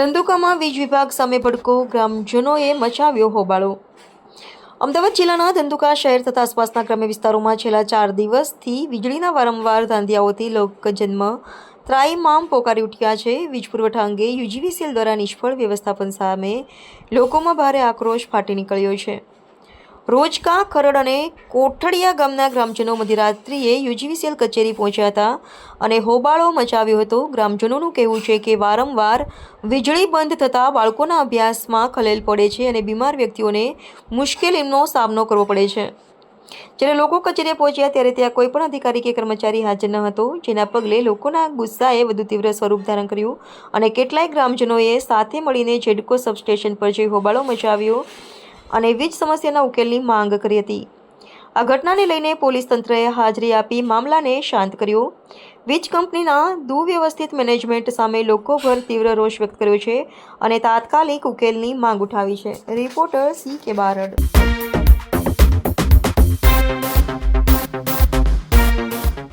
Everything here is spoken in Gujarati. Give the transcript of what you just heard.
તાલુકામાં વીજ વિભાગ સામે ભડકો, ગ્રામજનોએ મચાવ્યો હોબાળો. અમદાવાદ જિલ્લાના ધંધુકા શહેર તથા આસપાસના ગ્રામ્ય વિસ્તારોમાં છેલ્લા ચાર દિવસથી વીજળીના વારંવાર ધાંધિયાઓથી લોકજન્મ ત્રાઈમામ પોકારી ઉઠ્યા છે. વીજ પુરવઠા અંગે યુજીવીસીએલ દ્વારા નિષ્ફળ વ્યવસ્થાપન સામે લોકોમાં ભારે આક્રોશ ફાટી નીકળ્યો છે. રોજકા ખરડ અને કોઠડિયા ગામના ગ્રામજનો મધ્યરાત્રિએ યુજીવીસીએલ કચેરી પહોંચ્યા હતા અને હોબાળો મચાવ્યો હતો. ગ્રામજનોનું કહેવું છે કે વારંવાર વીજળી બંધ થતાં બાળકોના અભ્યાસમાં ખલેલ પડે છે અને બીમાર વ્યક્તિઓને મુશ્કેલીનો સામનો કરવો પડે છે. જ્યારે લોકો કચેરીએ પહોંચ્યા ત્યારે ત્યાં કોઈ પણ અધિકારી કે કર્મચારી હાજર ન હતો, જેના પગલે લોકોના ગુસ્સાએ વધુ તીવ્ર સ્વરૂપ ધારણ કર્યું અને કેટલાય ગ્રામજનોએ સાથે મળીને જેડકો સબસ્ટેશન પર જઈ હોબાળો મચાવ્યો. અને વીજ સમસ્યાના ઉકેલની માંગ કરી હતી. આ ઘટનાને લઈને પોલીસ તંત્રએ હાજરી આપી મામલાને શાંત કર્યો. વીજ કંપનીના દુવ્યવસ્થિત મેનેજમેન્ટ સામે લોકોભર તીવ્ર રોષ વ્યક્ત કર્યો છે અને તાત્કાલિક ઉકેલની માંગ ઉઠાવી છે. રિપોર્ટર સી કે બારડ.